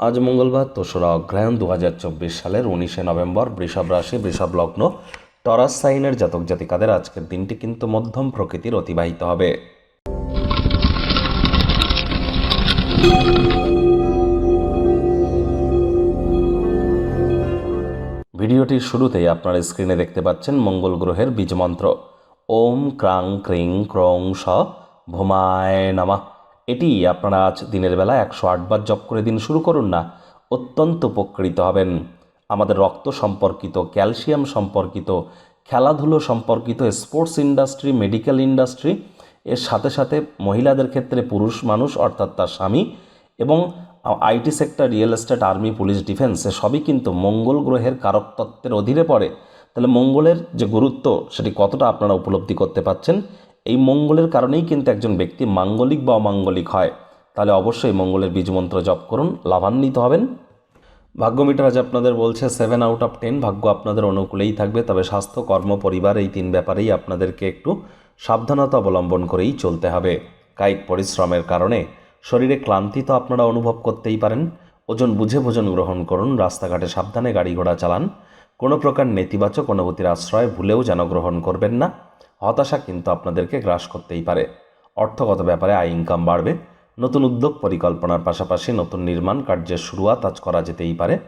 আজ মঙ্গলবার তোসরা অগ্রহায়ণ দু হাজার চব্বিশ সালের উনিশে নভেম্বর বৃষভ রাশি, বৃষভ লগ্ন, টরাস সাইনের জাতক জাতিকাদের আজকের দিনটি কিন্তু মধ্যম প্রকৃতির অতিবাহিত হবে। ভিডিওটির শুরুতেই আপনারা স্ক্রিনে দেখতে পাচ্ছেন মঙ্গল গ্রহের বীজমন্ত্র। ওম ক্রাং ক্রিং ক্রং স ভোমায় নামা। এটি আপনারা আজ দিনের বেলা একশো আটবার জপ করে দিন শুরু করুন না, অত্যন্ত উপকৃত হবেন। আমাদের রক্ত সম্পর্কিত, ক্যালসিয়াম সম্পর্কিত, খেলাধুলো সম্পর্কিত, স্পোর্টস ইন্ডাস্ট্রি, মেডিকেল ইন্ডাস্ট্রি, এর সাথে সাথে মহিলাদের ক্ষেত্রে পুরুষ মানুষ, অর্থাৎ তার স্বামী এবং IT sector, real estate, army, police, defence সবই কিন্তু মঙ্গল গ্রহের কারক তত্ত্বের অধীনে পড়ে। তাহলে মঙ্গলের যে গুরুত্ব, সেটি কতটা আপনারা উপলব্ধি করতে পাচ্ছেন এই মঙ্গলের কারণেই কিন্তু একজন ব্যক্তি মাঙ্গলিক বা অমাঙ্গলিক হয়। তাহলে অবশ্যই মঙ্গলের বীজমন্ত্র জপ করুন, লাভান্বিত হবেন। ভাগ্য মিটার আজ আপনাদের বলছে সেভেন আউট অফ টেন ভাগ্য আপনাদের অনুকূলেই থাকবে, তবে স্বাস্থ্য, কর্ম, পরিবার এই তিন ব্যাপারেই আপনাদেরকে একটু সাবধানতা অবলম্বন করেই চলতে হবে। কায়িক পরিশ্রমের কারণে শরীরে ক্লান্তি তো আপনারা অনুভব করতেই পারেন। ওজন বুঝে ভোজন গ্রহণ করুন, রাস্তাঘাটে সাবধানে গাড়ি ঘোড়া চালান। কোনো প্রকার নেতিবাচক অনুভূতির আশ্রয় ভুলেও যেন গ্রহণ করবেন না। হতাশা কিন্তু আপনাদেরকে গ্রাস করতেই পারে। অর্থগত ব্যাপারে আয় ইনকাম বাড়বে। নতুন উদ্যোগ পরিকল্পনার পাশাপাশি নতুন নির্মাণ কার্যের শুরুয়াত আজ করা যেতেই পারে।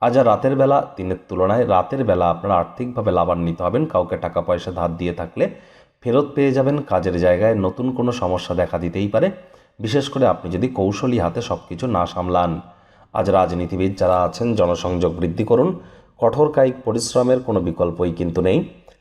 আজ রাতের বেলা, দিনের তুলনায় রাতের বেলা আপনারা আর্থিকভাবে লাভান্বিত হবেন। কাউকে টাকা পয়সা ধার দিয়ে থাকলে ফেরত পেয়ে যাবেন। কাজের জায়গায় নতুন কোনো সমস্যা দেখা দিতেই পারে। বিশেষ করে আপনি যদি কৌশলী হাতে সব কিছু না সামলান। আজ রাজনীতিবিদ যারা আছেন, জনসংযোগ বৃদ্ধি করুন। কঠোর কায়িক পরিশ্রমের কোনো বিকল্পই কিন্তু নেই।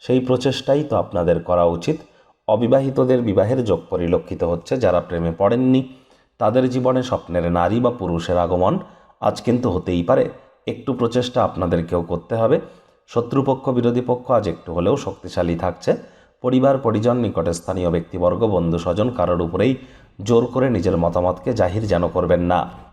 সেই প্রচেষ্টাই তো আপনাদের করা উচিত। অবিবাহিতদের বিবাহের যোগ পরিলক্ষিত হচ্ছে যারা প্রেমে পড়েননি। তাদের জীবনে স্বপ্নের নারী বা পুরুষের আগমন আজ কিন্তু হতেই পারে। একটু প্রচেষ্টা আপনাদেরকেও করতে হবে। শত্রুপক্ষ, বিরোধী পক্ষ আজ একটু হলেও শক্তিশালী থাকছে। পরিবার, পরিজন, নিকটে স্থানীয় ব্যক্তিবর্গ বন্ধু স্বজন কারোর উপরেই জোর করে নিজের মতামতকে জাহির যেন করবেন না।